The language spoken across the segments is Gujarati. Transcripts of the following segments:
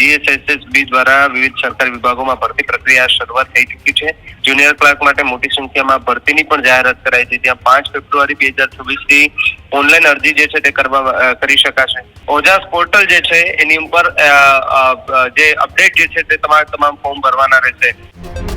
જીએસએસએસબી દ્વારા વિવિધ સરકારી વિભાગોમાં ભરતી પ્રક્રિયા શરૂઆત થઈ ચૂકી છે. જુનિયર ક્લાર્ક માટે મોટી સંખ્યામાં ભરતીની પણ જાહેરાત કરાઈ છે. જ્યાં પાંચ ફેબ્રુઆરી બે હજાર છવ્વીસથી ઓનલાઈન અરજી જે છે તે કરવા કરી શકાશે. ઓજાસ પોર્ટલ જે છે, એની ઉપર જે અપડેટ જે છે તે તમારે તમામ ફોર્મ ભરવાના રહેશે.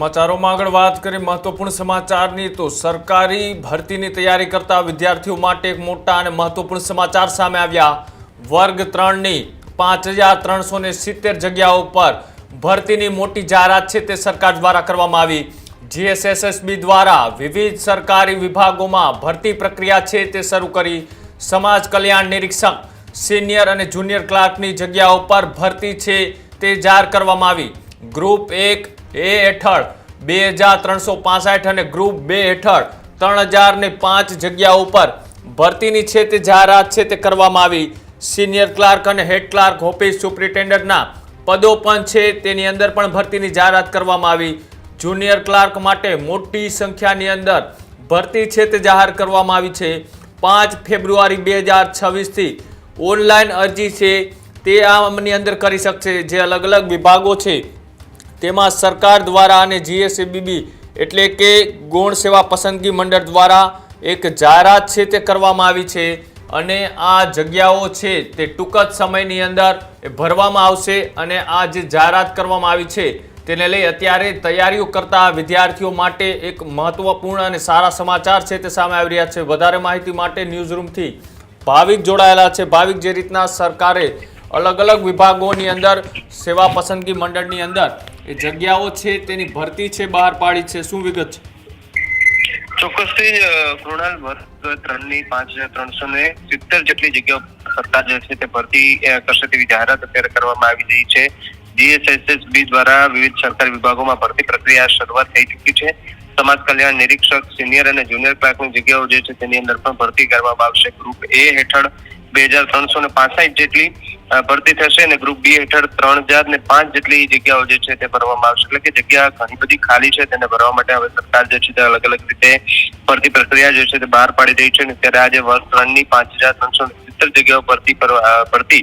સમાચારોમાં આગળ વાત કરીએ મહત્વપૂર્ણ સમાચારની, તો સરકારી ભરતીની તૈયારી કરતા વિદ્યાર્થીઓ માટે એક મોટા અને મહત્વપૂર્ણ સમાચાર સામે આવ્યા. વર્ગ ત્રણની પાંચ હજાર ત્રણસો સિત્તેર જગ્યાઓ પર ભરતીની મોટી જાહેરાત છે તે સરકાર દ્વારા કરવામાં આવી. જીએસએસએસબી દ્વારા વિવિધ સરકારી વિભાગોમાં ભરતી પ્રક્રિયા છે તે શરૂ કરી. સમાજ કલ્યાણ નિરીક્ષક, સિનિયર અને જુનિયર ક્લાર્કની જગ્યાઓ પર ભરતી છે તે જાહેર કરવામાં આવી. ગ્રુપ એક એ હેઠળ બે હજાર ત્રણસો પાસઠ અને ગ્રુપ બે હેઠળ ત્રણ હજાર ને પાંચ જગ્યાઓ પર ભરતીની છે તે જાહેરાત છે તે કરવામાં આવી. સિનિયર ક્લાર્ક અને હેડ ક્લાર્ક, ઓફિસ સુપ્રિન્ટેન્ડન્ટના પદો પણ છે તેની અંદર પણ ભરતીની જાહેરાત કરવામાં આવી. જુનિયર ક્લાર્ક માટે મોટી સંખ્યાની અંદર ભરતી છે તે જાહેર કરવામાં આવી છે. પાંચ ફેબ્રુઆરી બે હજાર છવ્વીસથી ઓનલાઈન અરજી છે તે આમની અંદર કરી શકશે. જે અલગ અલગ વિભાગો છે તેમાં સરકાર દ્વારા અને જીએસએબીબી એટલે કે ગૌણ સેવા પસંદગી મંડળ દ્વારા એક જાહેરાત છે તે કરવામાં આવી છે અને આ જગ્યાઓ છે તે ટૂંક જ સમયની અંદર ભરવામાં આવશે અને આ જે જાહેરાત કરવામાં આવી છે તેને લઈ અત્યારે તૈયારીઓ કરતા વિદ્યાર્થીઓ માટે એક મહત્વપૂર્ણ અને સારા સમાચાર છે તે સામે આવી રહ્યા છે. વધારે માહિતી માટે ન્યૂઝ રૂમથી ભાવિક જોડાયેલા છે. ભાવિક જે રીતના સરકારે અલગ અલગ વિભાગોની અંદર, સેવા પસંદગી મંડળની અંદર એ જગ્યાઓ છે, તેની ભરતી છે, બહાર પાડી છે, શું વિગત છે? ચોક્કસથી કૃણાલ વર્ગ ત્રણની પાંચ હજાર ત્રણસો ને સિત્તેર જેટલી જગ્યાઓ સત્તા જે છે તે ભરતી કરશે તેવી જાહેરાત અત્યારે કરવામાં આવી રહી છે. જીએસએસએસબી દ્વારા વિવિધ સરકારી વિભાગોમાં ભરતી પ્રક્રિયા શરૂઆત થઈ ચૂકી છે. સમાજ કલ્યાણ નિરીક્ષક, સિનિયર અને જુનિયર ક્લાર્કની જગ્યાઓ જે છે તેની અંદર પણ ભરતી કરવામાં આવશે. ગ્રુપ એ હેઠળ બે હજાર ત્રણસો ને પાસઠ જેટલી ભરતી થશે અને ગ્રુપ બી હેઠળ ત્રણ હજાર ને પાંચ જેટલી જગ્યાઓ જે છે તે ભરવામાં આવશે. એટલે કે જગ્યા ઘણી બધી ખાલી છે, તેને ભરવા માટે હવે સરકાર જે છે તે અલગ અલગ રીતે ભરતી પ્રક્રિયા જે છે તે બહાર પાડી રહી છે અને ત્યારે આજે વર્ષ ત્રણની પાંચ હજાર ત્રણસો સિત્તેર જગ્યાઓ ભરતી ભરતી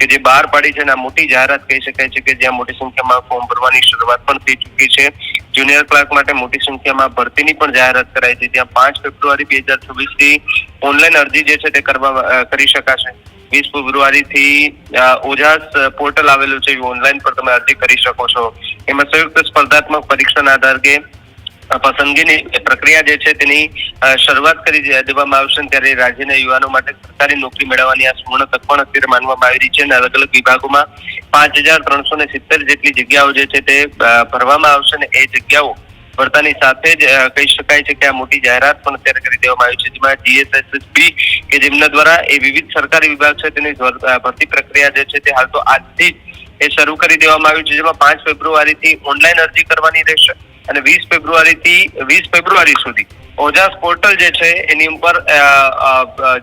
કે જે બહાર પાડી છે અને આ મોટી જાહેરાત કહી શકાય છે કે જ્યાં મોટી સંખ્યામાં ફોર્મ ભરવાની શરૂઆત પણ થઈ ચૂકી છે. જુનિયર ક્લાર્ક માટે મોટી સંખ્યામાં ભરતીની પણ જાહેરાત કરાઈ છે. જ્યાં પાંચ ફેબ્રુઆરી બે હજાર છવ્વીસથી ઓનલાઈન અરજી જે છે તે કરવા કરી શકાશે. વીસ ફેબ્રુઆરી થી ઓજાસ પોર્ટલ આવેલું છે ઓનલાઈન પર તમે અરજી કરી શકો છો. એમાં સંયુક્ત સ્પર્ધાત્મક પરીક્ષાના આધાર પસંદગીની પ્રક્રિયા જે છે તેની શરૂઆત કરી દેવામાં આવશે ત્યારે રાજ્યના યુવાનો માટે સરકારી નોકરી મેળવવાની આ સુવર્ણ તક પણ અત્યારે માનવામાં આવી રહી છે અને અલગ અલગ વિભાગોમાં પાંચ હજાર ત્રણસો ને સિત્તેર જેટલી જગ્યાઓ જે છે તે ભરવામાં આવશે અને એ જગ્યાઓ ભરતાની સાથે જ કહી શકાય છે કે આ મોટી જાહેરાત પણ અત્યારે કરી દેવામાં આવી છે. જેમાં જીએસએસએસબી કે જેમના દ્વારા એ વિવિધ સરકારી વિભાગ છે તેની ભર- ભરતી પ્રક્રિયા જે છે તે હાલ તો આજથી એ શરૂ કરી દેવામાં આવી છે. જેમાં પાંચ ફેબ્રુઆરીથી ઓનલાઈન અરજી કરવાની રહેશે અને વીસ ફેબ્રુઆરીથી, વીસ ફેબ્રુઆરી સુધી ઓજાસ પોર્ટલ જે છે એની ઉપર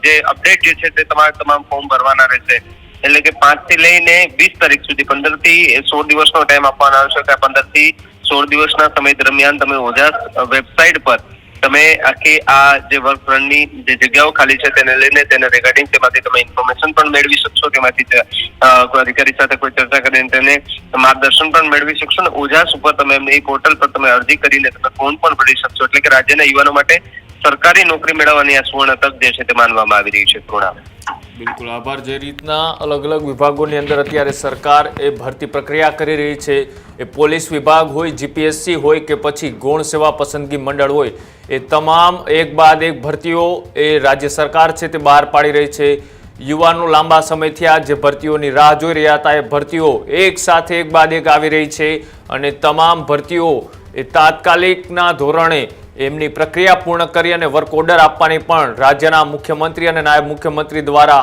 જે અપડેટ જે છે તે તમારે તમામ ફોર્મ ભરવાના રહેશે. એટલે કે પાંચથી લઈને વીસ તારીખ સુધી પંદરથી સોળ દિવસનો ટાઈમ આપવાનો આવશે. કે પંદરથી સોળ દિવસના સમય દરમિયાન તમે ઓઝા વેબસાઇટ પર તમે આખી આ જે વર્ક ફ્રન્ટની જે જગ્યાઓ ખાલી છે તેને લઈને તેને રિગાર્ડિંગ તેમાંથી તમે ઇન્ફોર્મેશન પણ મેળવી શકશો, તેમાંથી અધિકારી સાથે કોઈ ચર્ચા કરીને તેને માર્ગદર્શન પણ મેળવી શકશો ને ઓજાસ ઉપર તમે એ પોર્ટલ પર તમે અરજી કરીને તમે ફોન પણ ભરી શકશો. એટલે કે રાજ્યના યુવાનો માટે સરકારી નોકરી મેળવવાની આ સુવર્ણ તક જે છે તે માનવામાં આવી રહી છે પૂર્ણા બિલકુલ આભાર. જે રીતના અલગ અલગ વિભાગોની અંદર અત્યારે સરકાર એ ભરતી પ્રક્રિયા કરી રહી છે, એ પોલીસ વિભાગ હોય, જીપીએસસી હોય કે પછી ગૌણ સેવા પસંદગી મંડળ હોય, એ તમામ એક બાદ એક ભરતીઓ એ રાજ્ય સરકાર છે તે બહાર પાડી રહી છે. યુવાનો લાંબા સમયથી આ જે ભરતીઓની રાહ જોઈ રહ્યા હતા, એ ભરતીઓ એક સાથે એક બાદ એક આવી રહી છે અને તમામ ભરતીઓ એ તાત્કાલિકના ધોરણે એમની પ્રક્રિયા પૂર્ણ કરી અને વર્ક ઓર્ડર આપવાની પણ રાજ્યના મુખ્યમંત્રી અને નાયબ મુખ્યમંત્રી દ્વારા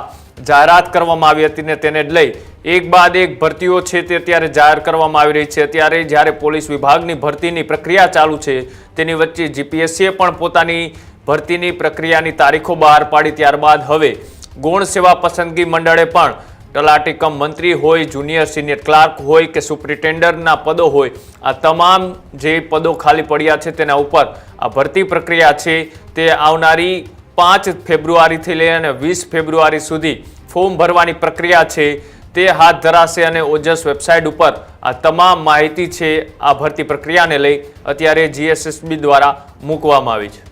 જાહેરાત કરવામાં આવી હતી ને તેને લઈ એક બાદ એક ભરતીઓ છે તે અત્યારે જાહેર કરવામાં આવી રહી છે. અત્યારે જ્યારે પોલીસ વિભાગની ભરતીની પ્રક્રિયા ચાલુ છે, તેની વચ્ચે જીપીએસસીએ પણ પોતાની ભરતીની પ્રક્રિયાની તારીખો બહાર પાડી ત્યારબાદ હવે ગૌણ સેવા પસંદગી મંડળે પણ તલાટી કમ મંત્રી હોય, જુનિયર સિનિયર ક્લાર્ક હોય કે સુપ્રિન્ટેન્ડરના પદો હોય, આ તમામ જે પદો ખાલી પડ્યા છે તેના ઉપર આ ભરતી પ્રક્રિયા છે તે આવનારી પાંચ ફેબ્રુઆરીથી લઈ અને વીસ ફેબ્રુઆરી સુધી ફોર્મ ભરવાની પ્રક્રિયા છે તે હાથ ધરાશે અને ઓજસ વેબસાઇટ ઉપર આ તમામ માહિતી છે આ ભરતી પ્રક્રિયાને લઈ અત્યારે જીએસએસબી દ્વારા મૂકવામાં આવી છે.